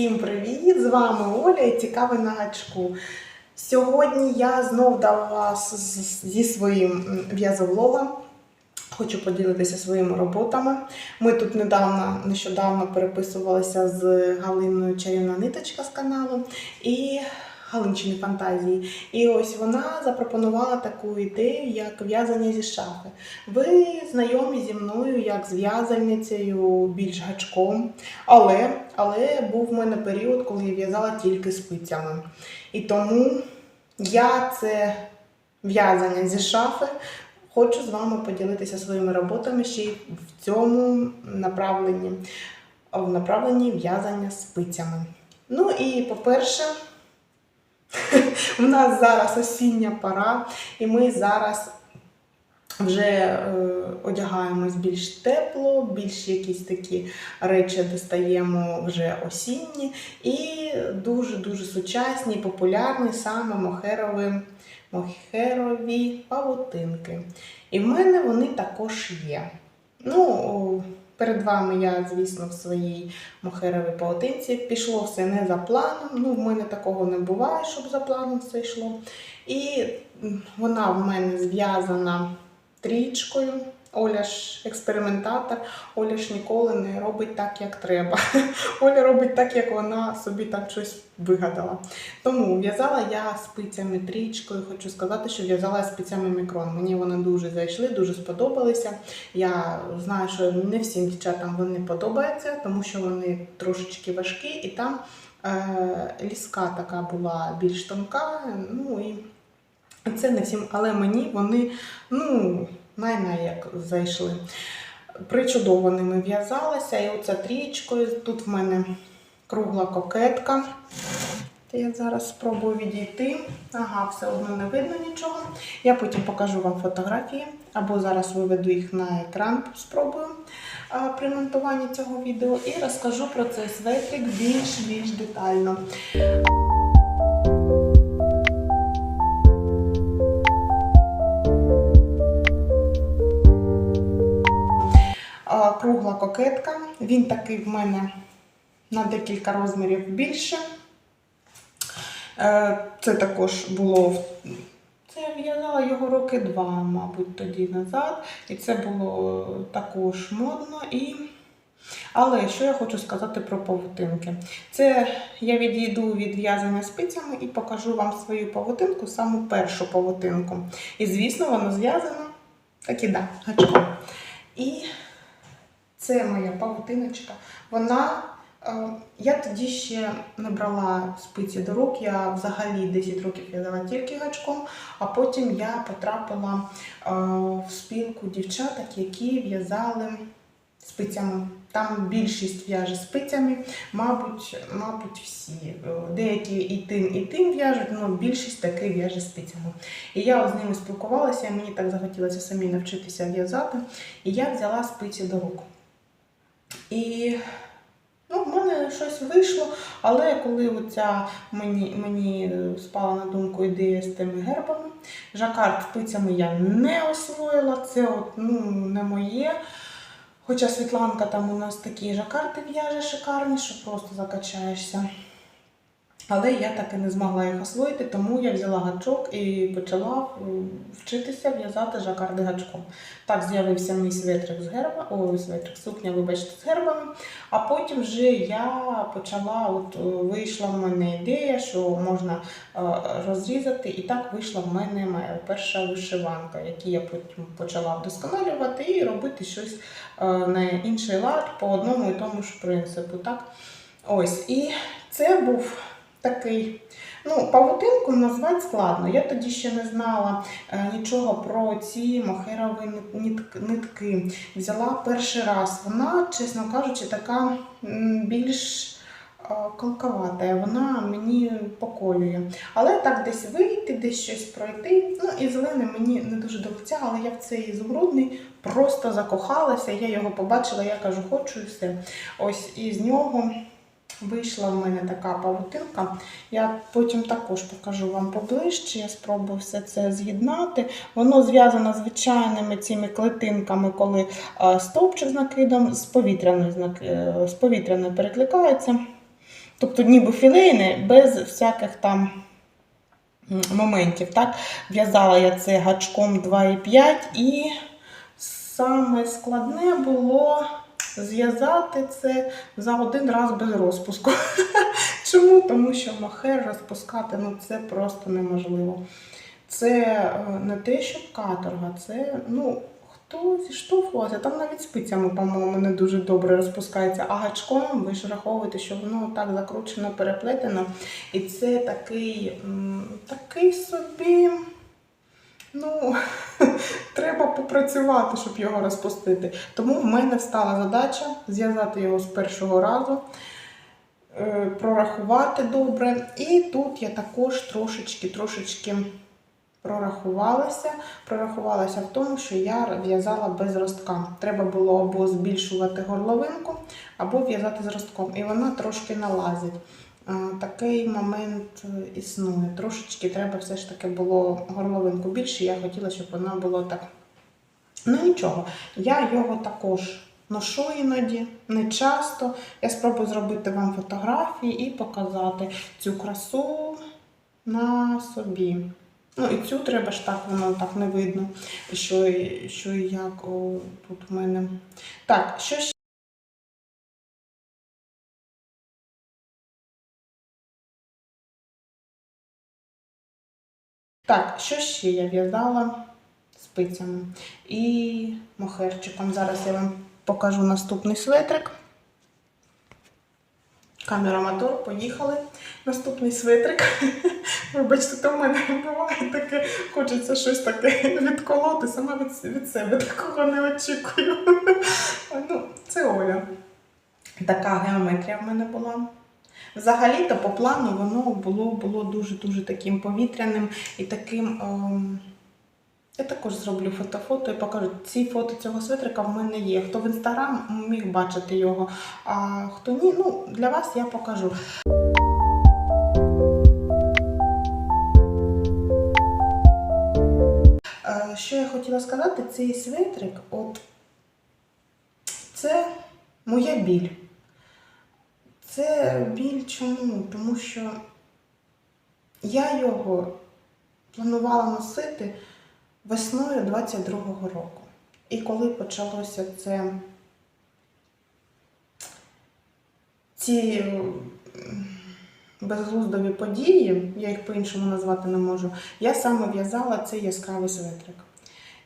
Всім привіт! З вами Оля і цікавий на гачку. Сьогодні я знов вас зі своїм в'язовлогом. Хочу поділитися своїми роботами. Ми тут недавно, нещодавно переписувалися з Галиною Чарівна Ниточка з каналу і Галинчини фантазії. І ось вона запропонувала таку ідею, як в'язання зі шафи. Ви знайомі зі мною як з в'язальницею, більш гачком. Але, але був в мене період, коли я в'язала тільки спицями. І тому я це в'язання зі шафи хочу з вами поділитися своїми роботами ще й в цьому направленні, в направленні в'язання спицями. Ну і по-перше, в нас зараз осіння пора, і ми зараз вже е, одягаємось більш тепло, більш якісь такі речі достаємо вже осінні і дуже-дуже сучасні, популярні саме мохерові, мохерові павутинки. І в мене вони також є. Ну, перед вами я, звісно, в своїй мохеровій павутинці. Пішло все не за планом. Ну, в мене такого не буває, щоб за планом все йшло. І вона в мене зв'язана трічкою. Оля ж експериментатор, Оля ж ніколи не робить так, як треба. Оля робить так, як вона собі так щось вигадала. Тому в'язала я спицями трічкою. Хочу сказати, що в'язала спицями мікрон. Мені вони дуже зайшли, дуже сподобалися. Я знаю, що не всім дівчатам вони подобаються, тому що вони трошечки важкі, і там е, ліска така була більш тонка. Ну і це не всім, але мені вони, ну, най-най як зайшли. Причудово ними в'язалася, і оця трічкою. Тут в мене кругла кокетка. Я зараз спробую відійти. Ага, все одно не видно нічого. Я потім покажу вам фотографії, або зараз виведу їх на екран, спробую при монтуванні цього відео і розкажу про цей светрик більш-більш детально. Кокетка. Він такий в мене на декілька розмірів більше. Е, Це також було це я в'язала його роки два, мабуть, тоді назад. І це було також модно. І... Але що я хочу сказати про павутинки? Це я відійду від в'язання спицями і покажу вам свою павутинку, саму першу павутинку. І, звісно, вона зв'язана так і да, гачком. І це моя павутиночка. Вона. е, Я тоді ще не брала спиці до рук, я взагалі 10 років в'язала тільки гачком, а потім я потрапила е, в спілку дівчаток, які в'язали спицями. Там більшість в'яже спицями, мабуть, мабуть, всі. Е, Деякі і тим, і тим в'яжуть, але більшість таки в'яже спицями. І я з ними спілкувалася, мені так захотілося самі навчитися в'язати. І я взяла спиці до рук. І ну, в мене щось вийшло, але коли оця мені, мені спала на думку ідея з тими гербами, жакард спицями я не освоїла, це от, ну, не моє. Хоча Світланка там у нас такі жакарди в'яже шикарні, що просто закачаєшся. Але я так і не змогла їх освоїти, тому я взяла гачок і почала е, вчитися в'язати жакарди гачком. Так з'явився мій светрик з герба, ой, светрик, сукня, вибачте, з гербами. А потім вже я почала, от е, вийшла в мене ідея, що можна е, розрізати, і так вийшла в мене моя перша вишиванка, яку я потім почала вдосконалювати і робити щось на інший лад по одному і тому ж принципу. Так? Ось, і це був такий. Ну, павутинку назвати складно. Я тоді ще не знала е, нічого про ці мохерові нитки. Взяла перший раз. Вона, чесно кажучи, така більш е, колковата. Вона мені поколює. Але так десь вийти, десь щось пройти. Ну і зелений мені не дуже до лиця, але я в цей ізумрудний просто закохалася. Я його побачила, я кажу, хочу і все. Ось і з нього. Вийшла в мене така павутинка. Я потім також покажу вам поближче. Я спробую все це з'єднати. Воно зв'язано звичайними цими клетинками, коли е, стовпчик з накидом з повітряною, е, з повітряною перекликається. тобто ніби філейне, без всяких там моментів. Так? В'язала я це гачком 2,5 і саме складне було зв'язати це за один раз без розпуску. Чому? Тому що мохер розпускати ну, це просто неможливо. Це е, не те, що каторга, це ну. Хто зіштовхувався? Там навіть спицями, по-моєму, не дуже добре розпускається. А гачком ви ж раховуєте, що воно так закручено, переплетено. І це такий, такий собі. Ну, треба попрацювати, щоб його розпустити. Тому в мене встала задача зв'язати його з першого разу, е, прорахувати добре. І тут я також трошечки, трошечки прорахувалася. Прорахувалася в тому, що я в'язала без ростка. Треба було або збільшувати горловинку, або в'язати з ростком. І вона трошки налазить. Е, Такий момент е, існує. Трошечки треба все ж таки було горловинку більше. Я хотіла, щоб вона було так. Ну нічого, я його також ношу іноді, не часто. Я спробую зробити вам фотографії і показати цю красу на собі. Ну і цю треба ж так, воно так не видно, що, і- що і як о, тут у мене. Так, що ще? Так, що ще я в'язала спицями і мохерчиком. Зараз я вам покажу наступний светрик. Камера мотор, поїхали. Наступний светрик. Вибачте, то в мене буває таке, хочеться щось таке відколоти, сама від, від себе такого не очікую. Ну, це Оля. Така геометрія в мене була. Взагалі-то по плану воно було, було дуже-дуже таким повітряним і таким. ем, я також зроблю фото-фото і покажу. Ці фото цього светрика в мене є. Хто в інстаграм міг бачити його, а хто ні, ну для вас я покажу. Е, Що я хотіла сказати, цей светрик, от це моя біль. Це біль чому? Тому що я його планувала носити весною 22-го року. І коли почалося це ці безглуздові події, я їх по-іншому назвати не можу, я саме в'язала цей яскравий светрик.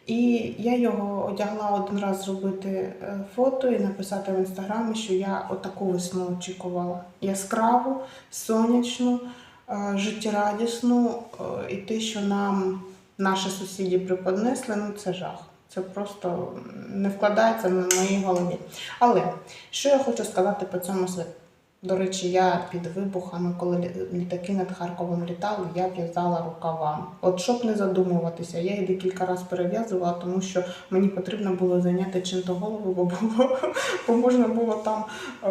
І я його одягла один раз зробити е, фото і написати в інстаграмі, що я отаку весну очікувала. Яскраву, сонячну, е, життєрадісну, е, і те, що нам наші сусіди преподнесли, ну це жах. Це просто не вкладається на моїй голові. Але що я хочу сказати по цьому світу? До речі, я під вибухами, коли літаки над Харковом літали, я в'язала рукава. От щоб не задумуватися, я її декілька разів перев'язувала, тому що мені потрібно було зайняти чим-то голову, бо було, бо можна було там е,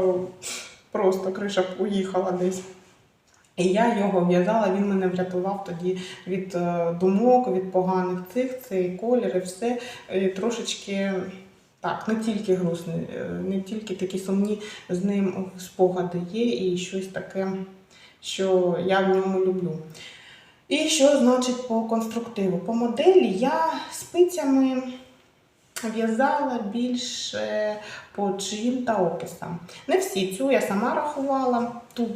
просто криша уїхала десь. І я його в'язала, він мене врятував тоді від е, думок, від поганих цих, цей колір і все. І трошечки так, не тільки грустні, е, не тільки такі сумні з ним спогади є, і щось таке, що я в ньому люблю. І що значить по конструктиву? По моделі я спицями в'язала більше по чиїм та описам. Не всі цю я сама рахувала, ту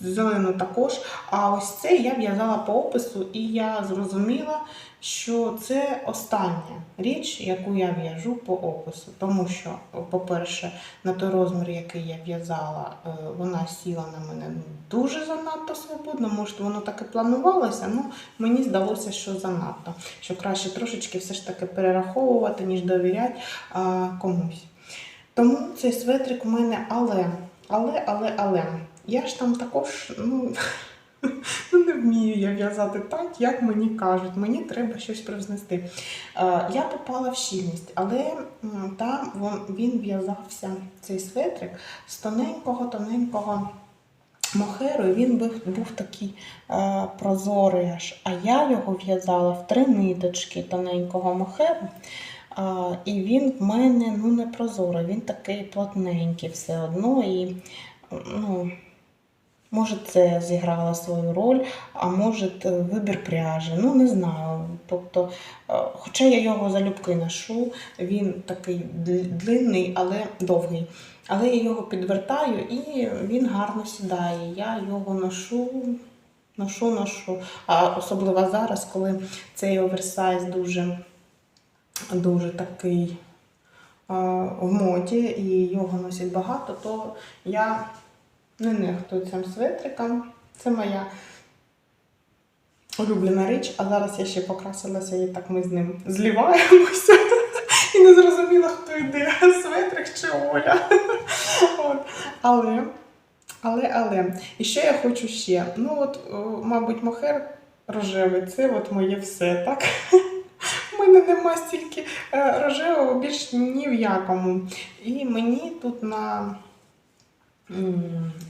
зелену також. А ось це я в'язала по опису, і я зрозуміла, що це остання річ, яку я в'яжу по опису. Тому що, по-перше, на той розмір, який я в'язала, е, вона сіла на мене ну, дуже занадто свободно. Може, воно так і планувалося, але мені здалося, що занадто. Що краще трошечки все ж таки перераховувати, ніж довіряти комусь. Тому цей светрик у мене але, але, але, але. Я ж там також, ну, ну не вмію я в'язати так, як мені кажуть. Мені треба щось привзнести. Е, Я попала в щільність, але там він в'язався, цей светрик, з тоненького-тоненького мохеру, і він був, був такий е, прозорий аж. А я його в'язала в три ниточки тоненького мохеру. А, і він в мене ну, не прозорий, він такий плотненький все одно. І, ну, Може, це зіграло свою роль, а може е, вибір пряжі. Ну, не знаю. Тобто, е, хоча я його залюбки ношу, він такий длинний, але довгий. Але я його підвертаю і він гарно сідає. Я його ношу, ношу, ношу. А особливо зараз, коли цей оверсайз дуже, дуже такий а, в моді і його носять багато, то я не нехтую цим светриком. Це моя улюблена річ, а зараз я ще покрасилася і так ми з ним зліваємося. І не зрозуміла, хто йде, светрик чи Оля. От. Але, але, але. І що я хочу ще? Ну, от, мабуть, мохер рожевий, це от моє все, так? У мене нема стільки е, рожевого більш ні в якому. І мені тут на,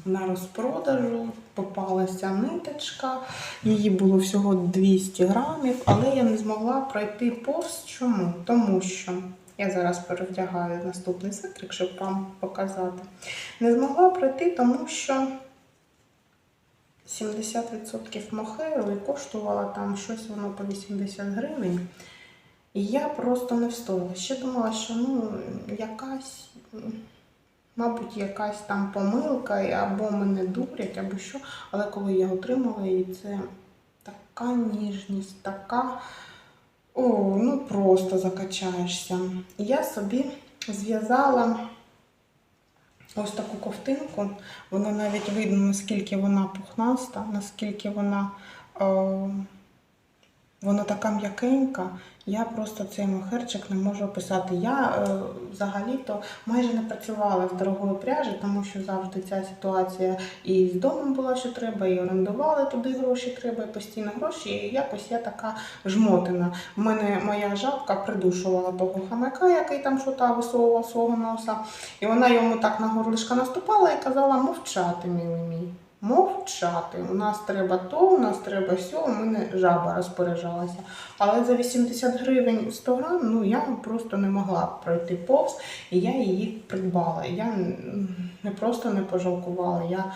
на розпродажу попалася ниточка. Її було всього 200 грамів, але я не змогла пройти повз. Чому? Тому що я зараз перевдягаю наступний секрет, щоб вам показати. Не змогла пройти, тому що 70% мохеру коштувала там щось воно по 80 гривень. І я просто не встояла. Ще думала, що ну, якась, мабуть, якась там помилка, або мене дурять, або що. Але коли я отримала її, це така ніжність, така. О, ну просто закачаєшся. І я собі зв'язала ось таку ковтинку. Вона навіть видно, наскільки вона пухнаста, наскільки вона. Е, вона така м'якенька, я просто цей мохерчик не можу описати. Я е, взагалі-то майже не працювала з дорогою пряжі, тому що завжди ця ситуація і з домом була, що треба, і орендували туди гроші треба, і постійно гроші. І якось я така жмотина. У мене моя жабка придушувала того хамака, який там шута висовував свого носа. І вона йому так на горлишко наступала і казала мовчати, милий мій. Мовчати. У нас треба то, у нас треба сьо, у мене жаба розпоряджалася. Але за 80 гривень 100 грам, ну я просто не могла пройти повз, і я її придбала. Я не просто не пожалкувала. Я,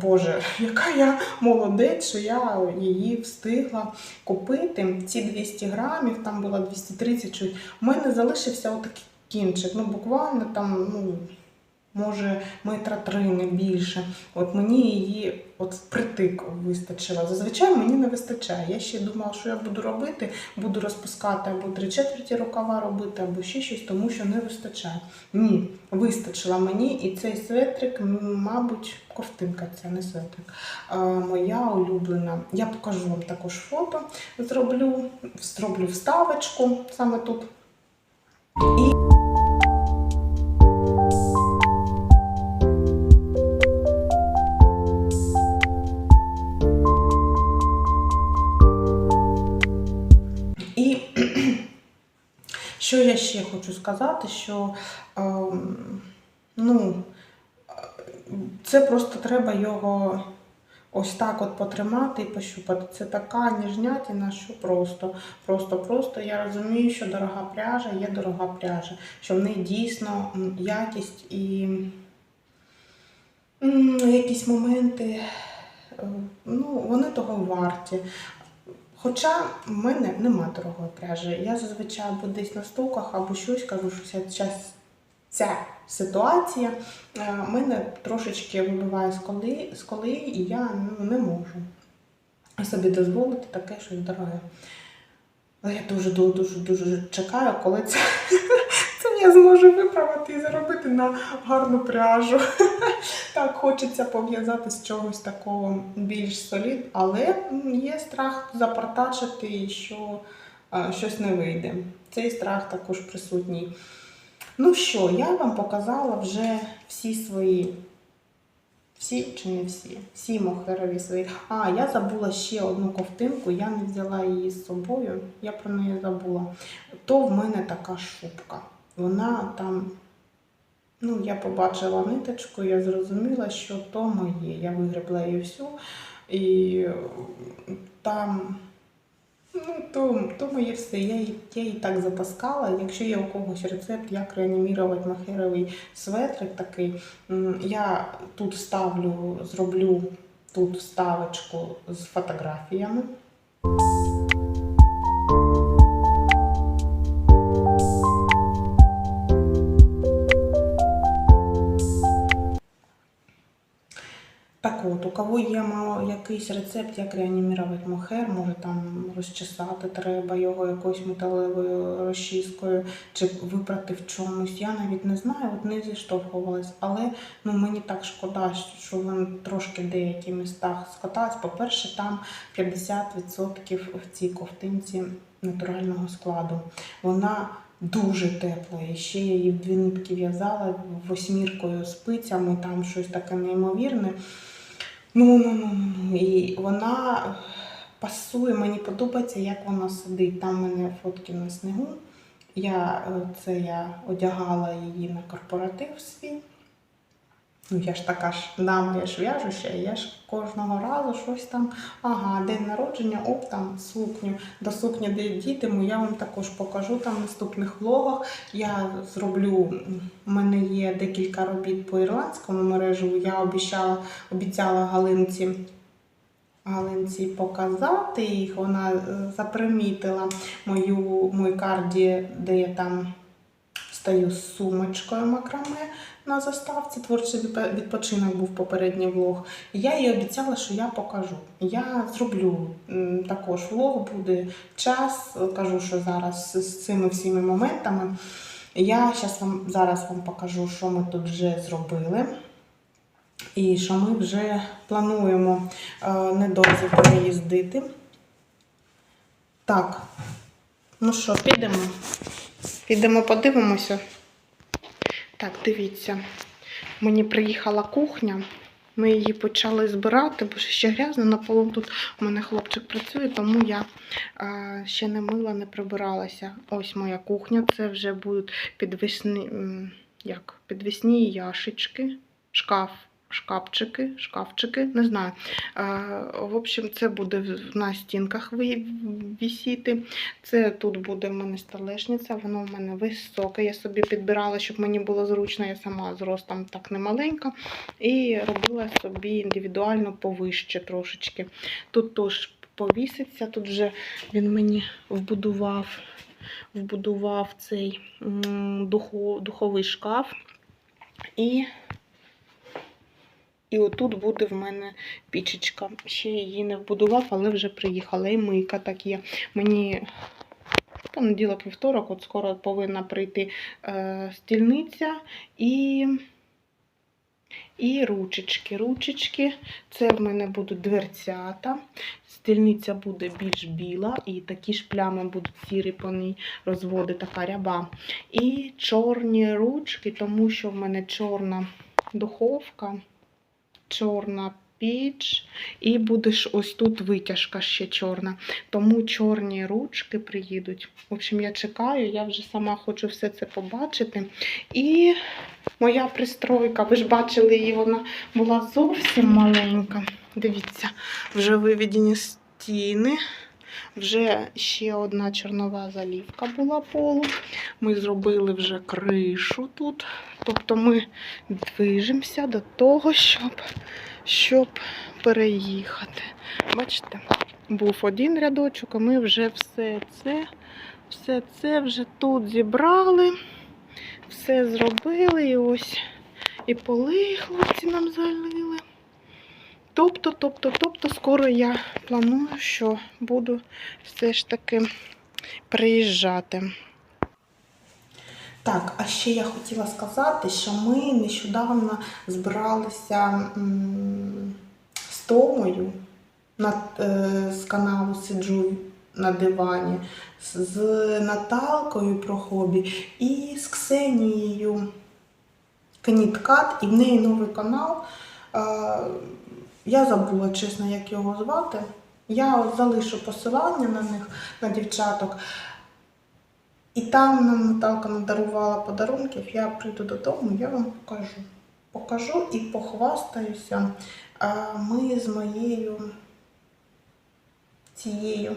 Боже, яка я молодець, що я її встигла купити. Ці 200 грамів, там було 230. У мене залишився отакий кінчик. Ну, буквально там, ну. Може, метра три, не більше. От мені її от впритик вистачило. Зазвичай мені не вистачає. Я ще думала, що я буду робити, буду розпускати або три четверті рукава робити, або ще щось, тому що не вистачає. Ні, вистачила мені, і цей светрик, мабуть, ковтинка, це не светрик. А, моя улюблена. Я покажу вам також фото. Зроблю, зроблю вставочку саме тут. І ще хочу сказати, що ем, ну, це просто треба його ось так от потримати і пощупати. Це така ніжнятина, що просто, просто, просто я розумію, що дорога пряжа є дорога пряжа, що в неї дійсно якість і якісь моменти, е, ну, вони того варті. Хоча в мене нема дорогої пряжі. Я зазвичай або десь на стоках, або щось кажу, що ця, ця, ситуація е, мене трошечки вибиває з колії, з колії і я ну, не можу собі дозволити таке щось дороге. Але я дуже дуже дуже дуже чекаю, коли це я зможу виправити і заробити на гарну пряжу. Так, хочеться пов'язати з чогось такого більш солід, але є страх запортачити, що а, щось не вийде. Цей страх також присутній. Ну що, я вам показала вже всі свої. Всі чи не всі? Всі мохерові свої. А, я забула ще одну ковтинку, я не взяла її з собою, я про неї забула. То в мене така шубка. Вона там Ну, я побачила ниточку, я зрозуміла, що то моє. Я вигребла її всю, і там, ну, то, то моє все. Я, її- я її так затаскала. Якщо є у когось рецепт, як реанімірувати махеровий светрик такий, я тут ставлю, зроблю тут вставочку з фотографіями. Кого є мало якийсь рецепт, як реанімірувати мохер, може там розчесати треба його якоюсь металевою розчіскою чи випрати в чомусь. Я навіть не знаю, от не зіштовхувалась, але ну, мені так шкода, що він трошки в деяких містах скаталась. По-перше, там 50% в цій ковтинці натурального складу. Вона дуже тепла. І ще я її в дві нитки в'язала восьміркою спицями, там щось таке неймовірне. Ну, ну, ну, ну, ну. І вона пасує, мені подобається, як вона сидить. Там в мене фотки на снігу. Я е, це я одягала її на корпоратив свій. Ну, я ж така ж дама, я ж в'яжуща, я ж кожного разу щось там, ага, день народження, оп, там сукню. До сукні де дітиму, я вам також покажу там в наступних влогах. Я зроблю, у мене є декілька робіт по ірландському мережу. Я обіцяла, обіцяла Галинці. Галинці показати їх. Вона е, запримітила мою мою карді, де я там стою з сумочкою макраме на заставці. Творчий відпочинок був попередній влог. І я їй обіцяла, що я покажу. Я зроблю також влог, буде час. Кажу, що зараз з цими всіми моментами. Я щас вам, зараз вам покажу, що ми тут вже зробили. І що ми вже плануємо е, недовго переїздити. Так, ну що, підемо? Підемо подивимося. Так, дивіться. Мені приїхала кухня. Ми її почали збирати, бо ще грязно на полу. Тут у мене хлопчик працює, тому я е, ще не мила, не прибиралася. Ось моя кухня. Це вже будуть підвісні, як, підвісні яшечки, шкаф, шкафчики, шкафчики, не знаю. В общем, це буде на стінках ви- висіти. Це тут буде в мене столешниця, воно в мене високе. Я собі підбирала, щоб мені було зручно. Я сама зростом так не маленька. І робила собі індивідуально повище трошечки. Тут теж повіситься, тут вже він мені вбудував, вбудував цей духовий шкаф. І і отут буде в мене пічечка. Ще її не вбудував, але вже приїхала. І мийка так є. Мені понеділок, вівторок, от скоро повинна прийти е, стільниця і, і ручечки. Ручечки. Це в мене будуть дверцята. Стільниця буде більш біла, і такі ж плями будуть сірі по ній розводи, така ряба. І чорні ручки, тому що в мене чорна духовка чорна піч, і буде ж ось тут витяжка ще чорна. Тому чорні ручки приїдуть. В общем, я чекаю, я вже сама хочу все це побачити. І моя пристройка, ви ж бачили її, вона була зовсім маленька. Дивіться, вже виведені стіни. Вже ще одна чорнова залівка була полу. Ми зробили вже кришу тут. Тобто ми движемося до того, щоб, щоб переїхати. Бачите, був один рядочок, а ми вже все це, все це вже тут зібрали, все зробили і ось і поли хлопці нам залили. Тобто, тобто, тобто, скоро я планую, що буду все ж таки приїжджати. Так, а ще я хотіла сказати, що ми нещодавно збиралися з Томою е, з каналу Сиджу на дивані, з, Наталкою про хобі і з Ксенією Кніткат, і в неї новий канал. Я забула, чесно, як його звати. Я залишу посилання на них, на дівчаток. І там нам Наталка надарувала подарунків. Я прийду додому, я вам покажу. Покажу і похвастаюся. Ми з моєю цією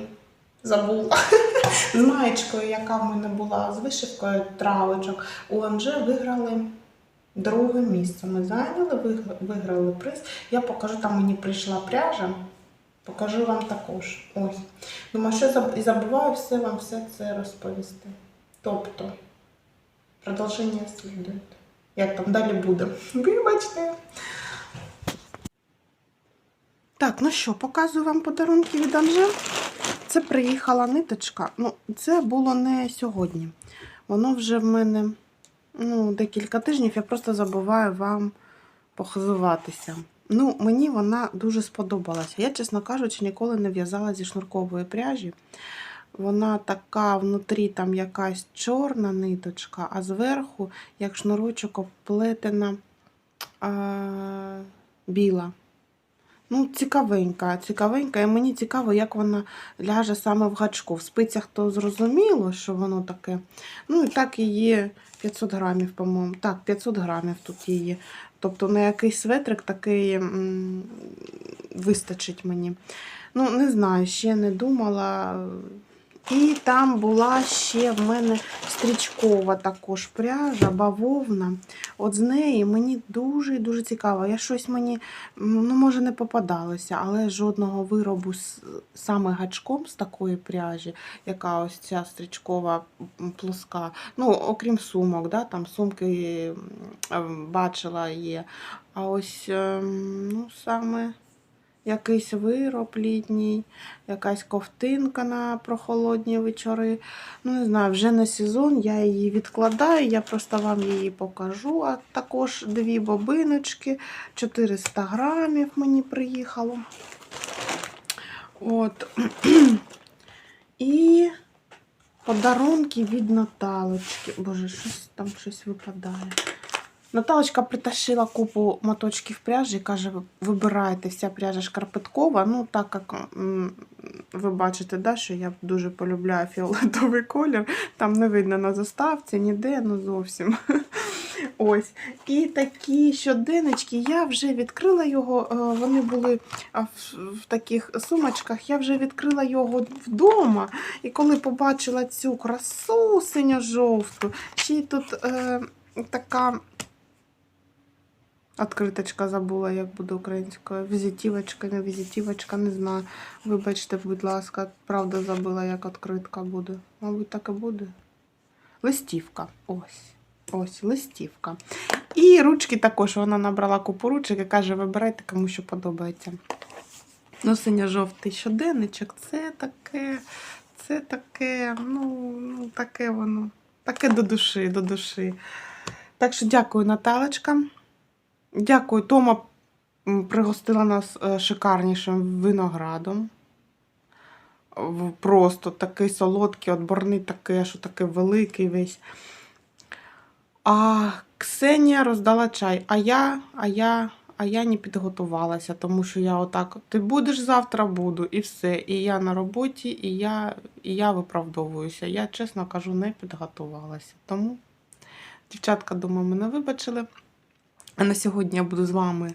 забула. З маєчкою, яка в мене була з вишивкою травочок, у Анже виграли Друге місце ми зайняли, виграли приз. Я покажу, там мені прийшла пряжа. Покажу вам також. Ось. Думаю, що і забуваю все вам все це розповісти. Тобто, продовження слідує. Як там далі буде? Вибачте. Так, ну що, показую вам подарунки від Анже. Це приїхала ниточка. Ну, це було не сьогодні. Воно вже в мене ну, декілька тижнів. Я просто забуваю вам похизуватися. Ну, мені вона дуже сподобалася. Я, чесно кажучи, ніколи не в'язала зі шнуркової пряжі. Вона така внутрі там якась чорна ниточка, а зверху, як шнурочок, оплетена а, біла. Ну, цікавенька, цікавенька. І мені цікаво, як вона ляже саме в гачку. В спицях то зрозуміло, що воно таке. Ну, і так її 500 грамів, по-моєму. Так, 500 грамів тут її. Тобто на якийсь светрик такий вистачить мені. Ну, не знаю, ще не думала. І там була ще в мене стрічкова також пряжа, бавовна. От з неї мені дуже і дуже цікаво. Я щось мені, ну, може, не попадалося, але жодного виробу з саме гачком з такої пряжі, яка ось ця стрічкова плоска. Ну, окрім сумок, да, там сумки бачила є. А ось ем, ну, саме якийсь вироб літній, якась ковтинка на прохолодні вечори. Ну, не знаю, вже не сезон, я її відкладаю, я просто вам її покажу. А також дві бобиночки, 400 грамів мені приїхало. От. І подарунки від Наталочки. Боже, щось там щось випадає. Наталочка притащила купу моточків пряжі, каже, вибирайте, вся пряжа шкарпеткова. Ну, так як ви бачите, да, що я дуже полюбляю фіолетовий колір. Там не видно на заставці, ніде, ну зовсім. Ось. І такі щоденнички, я вже відкрила його, е, вони були в таких сумочках, я вже відкрила його вдома. І коли побачила цю красу синьо-жовту, ще й тут е, така. Откриточка забула, як буде українською. Візитівочка, не візитівочка, не знаю. Вибачте, будь ласка, правда забула, як відкритка буде. Мабуть, так і буде. Листівка. Ось. Ось, листівка. І ручки також вона набрала купу ручок і каже, вибирайте, кому що подобається. Ну, синьо-жовтий щоденничок, це таке, це таке, ну, ну, таке воно, таке до душі, до душі. Так що дякую, Наталочка. Дякую, Тома пригостила нас е, шикарнішим виноградом. Просто такий солодкий, отборний такий, що такий великий весь. А Ксенія роздала чай, а я, а я, а я не підготувалася, тому що я отак, ти будеш завтра, буду, і все. І я на роботі, і я, і я виправдовуюся. Я, чесно кажу, не підготувалася. Тому, дівчатка, думаю, мене вибачили. А на сьогодні я буду з вами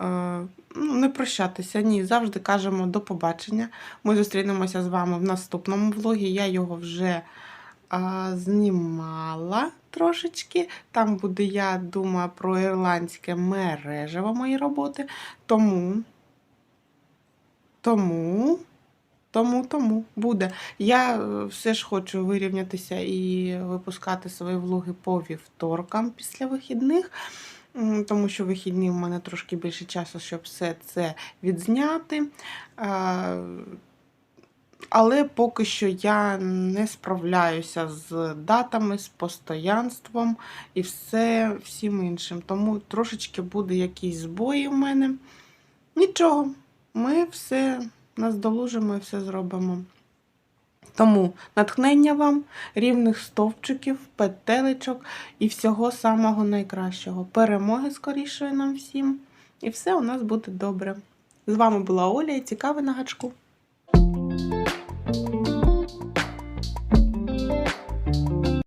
е, ну, не прощатися. Ні, завжди кажемо до побачення. Ми зустрінемося з вами в наступному влогі. Я його вже а, знімала трошечки. Там буде, я думаю, про ірландське мережево мої роботи. Тому, тому, тому, тому буде. Я е, все ж хочу вирівнятися і випускати свої влоги по вівторкам після вихідних. Тому що вихідні в мене трошки більше часу, щоб все це відзняти. Але поки що я не справляюся з датами, з постоянством і все всім іншим. Тому трошечки буде якісь збої в мене. Нічого, ми все наздолужимо і все зробимо. Тому натхнення вам, рівних стовпчиків, петелечок і всього самого найкращого. Перемоги скорішої нам всім. І все у нас буде добре. З вами була Оля і цікаве на гачку.